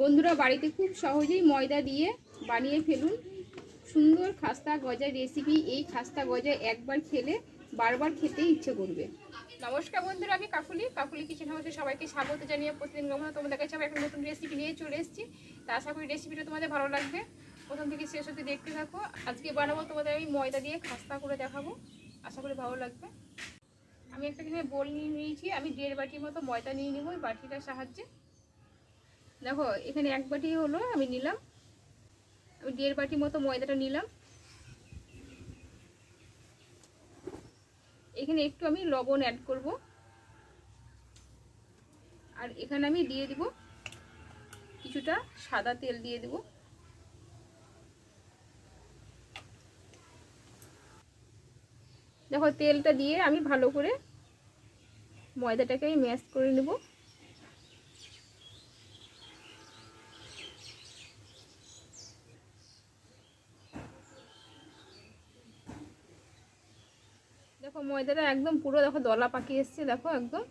বন্ধুরা, বাড়িতে খুব সহজেই ময়দা দিয়ে বানিয়ে ফেলুন। সুন্দর খাস্তা গজার রেসিপি এই খাস্তা গজা একবার খেলে বারবার খেতে ইচ্ছে করবে। নমস্কার বন্ধুরা, আমি কাকুলি। কাকুলি কিচেন হাউসে সবাইকে স্বাগত জানিয়ে প্রতিদিন গমনা তোমাদের কাছে আমি একটা নতুন রেসিপি নিয়ে চলে এসেছি। তা আশা করি রেসিপিটা তোমাদের ভালো লাগবে। প্রথম থেকে শেষ অবধি দেখতে থাকো। আজকে বানাবো তোমাদের আমি ময়দা দিয়ে খাস্তা করে দেখাবো। আশা করি ভালো লাগবে। আমি একটা এখানে বোল নিয়ে নিয়েছি। আমি দেড় বাটির মতো ময়দা নিয়ে নেব। ওই বাটিটার সাহায্যে দেখো, এখানে এক বাটি হলো আমি নিলাম। আমি দেড় বাটি মতো ময়দাটা নিলাম। এখানে একটু আমি লবণ অ্যাড করব। আর এখানে আমি দিয়ে দিব কিছুটা সাদা তেল দিয়ে দেব। দেখো, তেলটা দিয়ে আমি ভালো করে ময়দাটাকে আমি ম্যাশ করে নেব। দেখো ময়দাটা একদম পুরো দেখো দলা পাকিয়ে এসছে, দেখো একদম।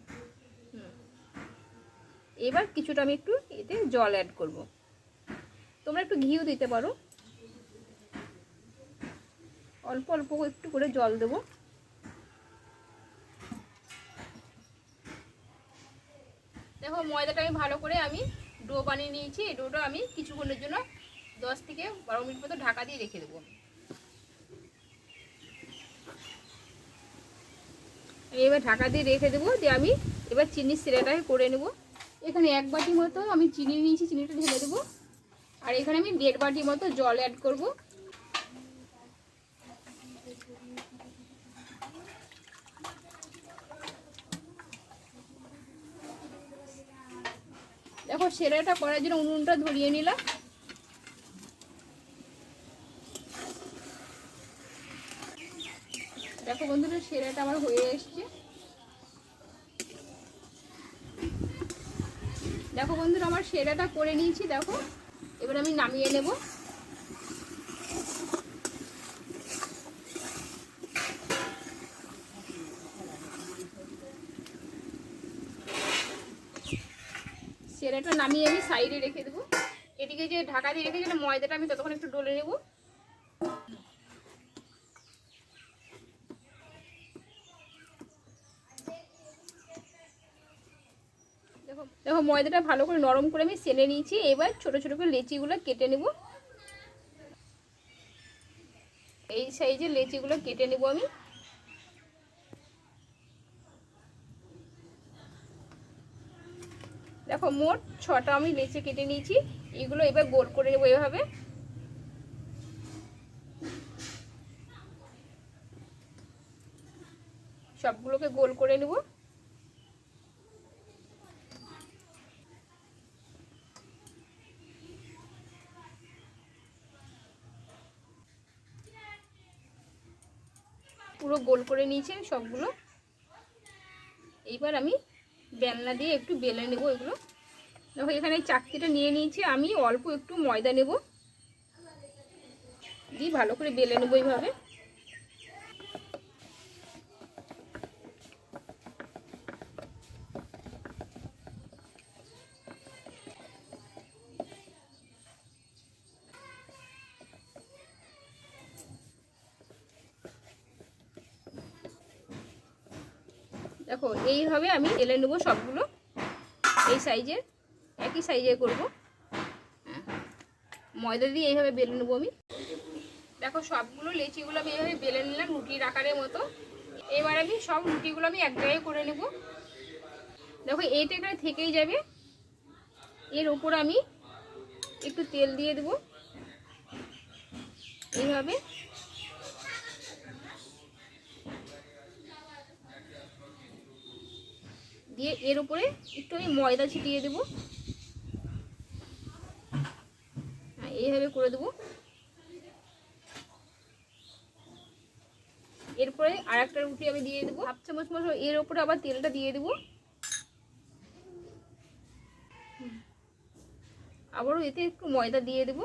এবার কিছুটা আমি একটু এতে জল অ্যাড করব। তোমরা একটু ঘিও দিতে পারো। অল্প অল্প একটু করে জল দেব। দেখো ময়দাটা আমি ভালো করে আমি ডো বানিয়ে নিয়েছি। এই ডোটা আমি কিছুক্ষণের জন্য দশ থেকে বারো মিনিট মতো ঢাকা দিয়ে রেখে দেবো। এবার ঢাকা দিয়ে রেখে দেবো, দিয়ে আমি এবার চিনির সিরাটাকে করে নেব। এখানে এক বাটি মতো আমি চিনি নিয়েছি, চিনিটা ঢেলে দেবো। আর এখানে আমি দেড় বাটি মতো জল অ্যাড করব। দেখো, সেরাটা করার জন্য উনুনটা ধরিয়ে নিলাম। দেখো বন্ধুরা, সেরাটা আমার হয়ে এসছে। দেখো বন্ধুরা, আমার সেরাটা করে নিয়েছি, দেখো। এবার আমি নামিয়ে নেব। সেরাটা নামিয়ে আমি সাইডে রেখে দেবো। এদিকে যে ঢাকা দিয়ে রেখে রেখেছিলাম, ময়দাটা আমি ততক্ষণ একটু ডলে নেব। দেখো, ময়দাটা ভালো করে নরম করে আমি সেলে নিয়েছি। এবার ছোট ছোট করে লেচিগুলো কেটে নেব। এই সাইজের লেচিগুলো কেটে নেব আমি। দেখো, মোট ছটা আমি লেচি কেটে নিয়েছি। এগুলো এবার গোল করে নেব এভাবে। সবগুলোকে গোল করে নেব। গোল করে নিয়েছি সবগুলো। এইবার আমি বেলনা দিয়ে একটু বেলে নেব এগুলো। দেখো, এখানে চাকতিটা নিয়ে নিয়েছি, আমি অল্প একটু ময়দা নেব। দিয়ে ভালো করে বেলে নেব এইভাবে। দেখো, এইভাবে আমি এলে নেব সবগুলো। এই সাইজের একই সাইজের করব। ময়দা দিয়ে এইভাবে বেলে নেব আমি। দেখো, সবগুলো লেচিগুলো আমি এইভাবে বেলে নিলাম রুটির আকারের মতো। এবার আমি সব রুটিগুলো আমি এক জায়গায় করে নেব। দেখো, এইটা এখানে থেকেই যাবে। এর উপর আমি একটু তেল দিয়ে দেবো। এইভাবে দিয়ে এর উপরে একটু আমি ময়দা ছিটিয়ে দেবো। হ্যাঁ এইভাবে করে দেবো। এরপরে আর একটা রুটি আমি দিয়ে দেবো। হাফ চামচ মতো এর উপরে আবার তেলটা দিয়ে দেবো। আবারও এতে একটু ময়দা দিয়ে দেবো।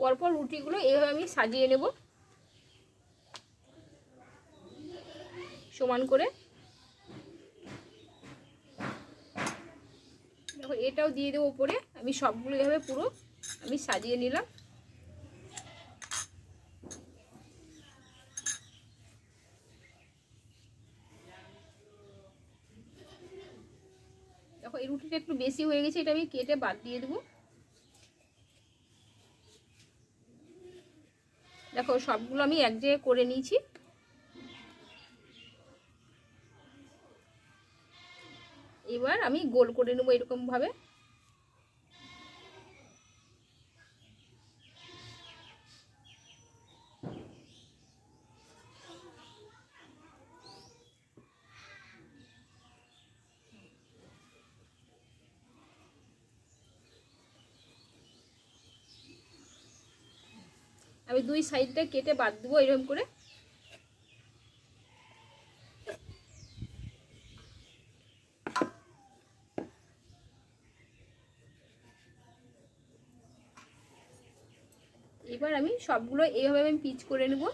পরপর রুটিগুলো এইভাবে আমি সাজিয়ে নেব। সমান করে। দেখো, এটাও দিয়ে দেবো উপরে। আমি সবগুলো এভাবে পুরো আমি সাজিয়ে নিলাম। দেখো, এই রুটিটা একটু বেশি হয়ে গেছে, এটা আমি কেটে বাদ দিয়ে দেবো। দেখো সবগুলো আমি এক জায়গায় করে নিয়েছি। এবার আমি গোল করে নেব এরকম আমি দুই সাইডটা কেটে বাদ দেবো এরকম করে। এবার আমি সবগুলো এইভাবে আমি পিচ করে নেব।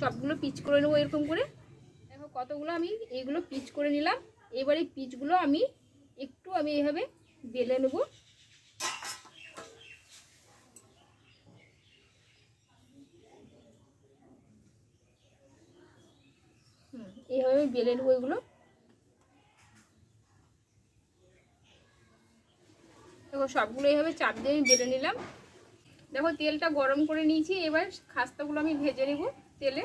সবগুলো পিচ করে নেব এরকম করে। দেখো কতগুলো আমি এইগুলো পিচ করে নিলাম। এবারে পিচগুলো আমি একটু আমি এইভাবে বেলে নেব। এইভাবে আমি বেলে নেব এগুলো। দেখো সবগুলো এইভাবে চাপ দিয়ে আমি বেলে নিলাম। দেখো তেলটা গরম করে নিয়েছি, এবার খাস্তাগুলো আমি ভেজে নেব। তেলে?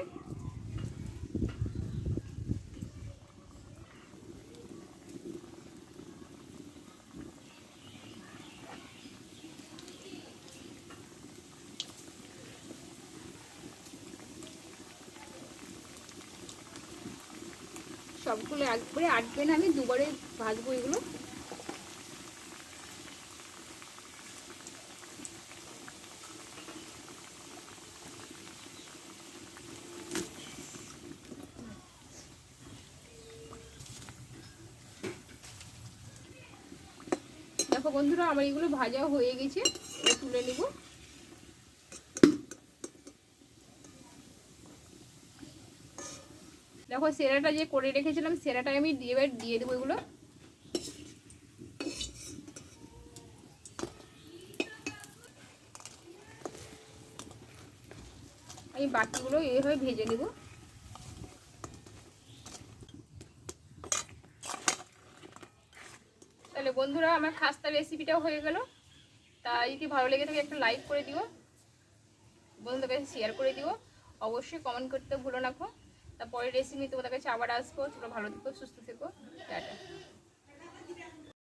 সবগুলো একবারে আটবে না আমি দুবারে ভাজবো এগুলো। দেখো বন্ধুরা, আমার এগুলো ভাজা হয়ে গেছে। তুলে নেব। দেখো, সেরাটা যে করে রেখেছিলাম সেরাটা আমি দিয়ে, এবার দিয়ে দেবো এগুলো। আমি বাকিগুলো এইভাবে ভেজে নেব। বন্ধুরা, আমার খাস্তা রেসিপিটাও হয়ে গেল। তা যদি ভালো লেগে থাকে একটা লাইক করে দিও। বন্ধুদের কাছে শেয়ার করে দিও। অবশ্যই কমেন্ট করতে ভুলো না তারপরে রেসিপি তোমাদের কাছে আবার আসব। তোমরা ভালো থেকো, সুস্থ থেকো। টাটা।